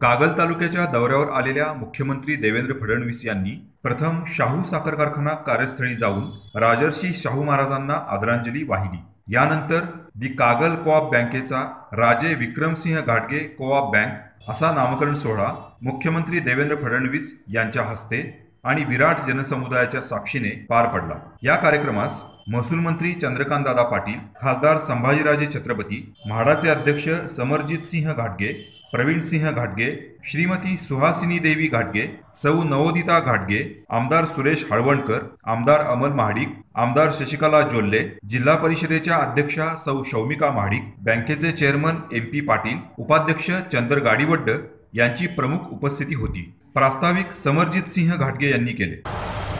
कागल तालुक्याच्या दौऱ्यावर आलेल्या मुख्यमंत्री देवेंद्र फडणवीस यांनी प्रथम शाहू साखर कारखाना कार्यस्थळी जाऊन राजर्षी शाहू महाराजांना आदरांजली वाहिली. यानंतर दि कागल कोऑप बँकेचा राजे विक्रमसिंह घाटगे कोऑप बँक असा नामकरण सोहळा मुख्यमंत्री देवेंद्र फडणवीस यांच्या हस्ते आणि विराट जनसमुदायाच्या साक्षीने पार पडला. या कार्यक्रमास महसूल मंत्री चंद्रकांतदादा पाटील खासदार संभाजीराजे छत्रपती म्हाडाचे अध्यक्ष समरजित सिंह घाटगे प्रवीण सिंह घाटगे श्रीमती सुहासिनी देवी घाटगे सौ नवोदिता घाटगे आमदार सुरेश हळवणकर आमदार अमल महाडिक आमदार शशिकला जोल्ले जिल्हा परिषदेच्या अध्यक्षा सौ शौमिका महाडिक बँकेचे चेअरमन एम पी पाटील उपाध्यक्ष चंद्र गाडीवड्ड यांची प्रमुख उपस्थिती होती. प्रास्ताविक समरजित सिंह घाटगे यांनी केले.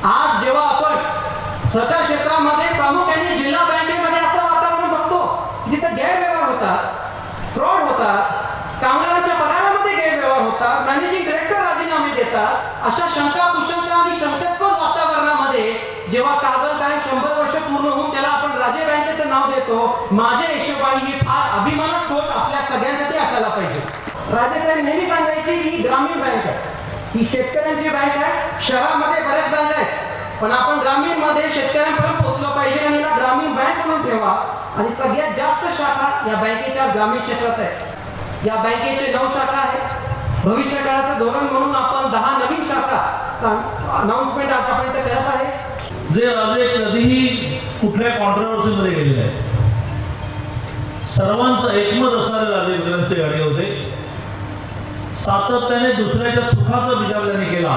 आज जेव्हा आपण स्वतः क्षेत्रामध्ये प्रामुख्याने जिल्हा बँकेमध्ये असं वातावरण बघतो की गैरव्यवहार होतात फ्रॉड होतात कामगारांच्या होतात मॅनेजिंग डायरेक्टर राजीनामे देतात. अशा शंका कुशंका आणि शंकास्पद वातावरणामध्ये जेव्हा कागल बँक शंभर वर्ष पूर्ण होऊन त्याला आपण राजे बँकेचं नाव देतो माझ्या हिशोबाने ही फार अभिमानक गोष्ट आपल्या सगळ्यांसाठी असायला पाहिजे. राजे साहेब नेहमी सांगायची की ही ग्रामीण बँक आहे. ही शेतकऱ्यांची बँक आहे. शहरामध्ये बऱ्याच बँक आहेत. पण आपण ग्रामीणमध्ये शेतकऱ्यांपर्यंत पोहोचलं पाहिजे आणि याला ग्रामीण बँक म्हणून ठेवा. आणि सगळ्यात जास्त शाखा या बँकेच्या ग्रामीण क्षेत्रात आहेत. या बँकेचे नऊ शाखा आहेत. भविष्य काळाचं धोरण म्हणून आपण दहा नवीन शाखा अनाउन्समेंट आतापर्यंत करत आहे. जे राजे कधीही कुठल्या कॉन्ट्रोवर्सीमध्ये गेले नाही सर्वांचं एकमत असणारे राजे विक्रांतचे गाडी होते. सातत्याने दुसऱ्याच्या सुखाचा विचार त्यांनी केला.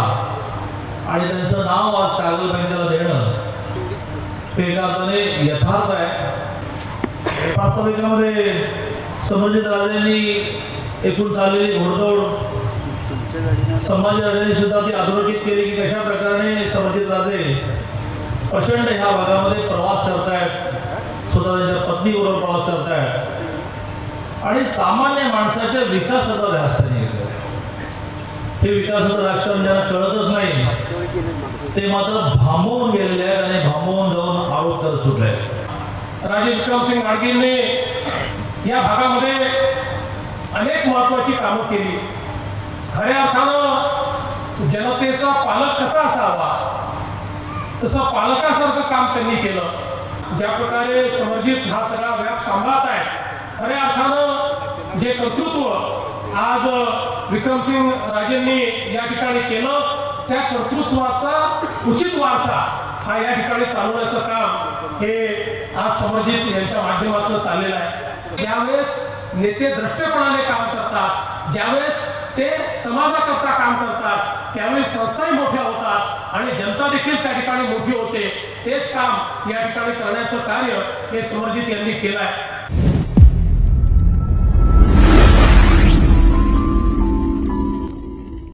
आणि त्यांचं नाव आज कागल बँकेला देणं ते एका अर्थाने यथार्थ आहे. वास्तविकामध्ये समजित राजांनी एकूण चाललेली घोडदौड संभाजी सुद्धा ती अधोरेखित केली की कशा प्रकारे समर्जित राजे प्रचंड ह्या भागामध्ये प्रवास करतायत स्वतः त्यांच्या पत्नीबरोबर प्रवास करतायत. आणि सामान्य माणसाच्या विकासाचा ध्यास त्यांनी हे विकासाचं राजकारण ज्यांना कळतच नाही ते मात्र भांबवून गेलेले आहेत आणि भांबवून जाऊन आरोप करत सुटले आहेत. राजे विक्रमसिंग गाडगींनी या भागामध्ये अनेक महत्वाची कामं केली. खऱ्या अर्थानं जनतेचा पालक कसा असावा? तसं पालकासारखं काम त्यांनी केलं. ज्या प्रकारे समर्जित हा सगळा व्याप सांभाळत आहे खऱ्या अर्थानं जे कर्तृत्व आज विक्रमसिंग राजेंनी या ठिकाणी केलं त्या कर्तृत्वाचा उचित वारसा हा या ठिकाणी चालवण्याचं काम हे आज समर्जित यांच्या माध्यमातून चाललेलं आहे. ज्यावेळेस नेते दृष्टपणाने काम करतात ज्यावेळेस ते समाजाकरता काम करतात. त्यामुळे संस्थाही मोठ्या होतात आणि जनता देखील त्या ठिकाणी मोठी होते. तेच काम या ठिकाणी करण्याचं कार्य हे समर्जित यांनी केलं आहे.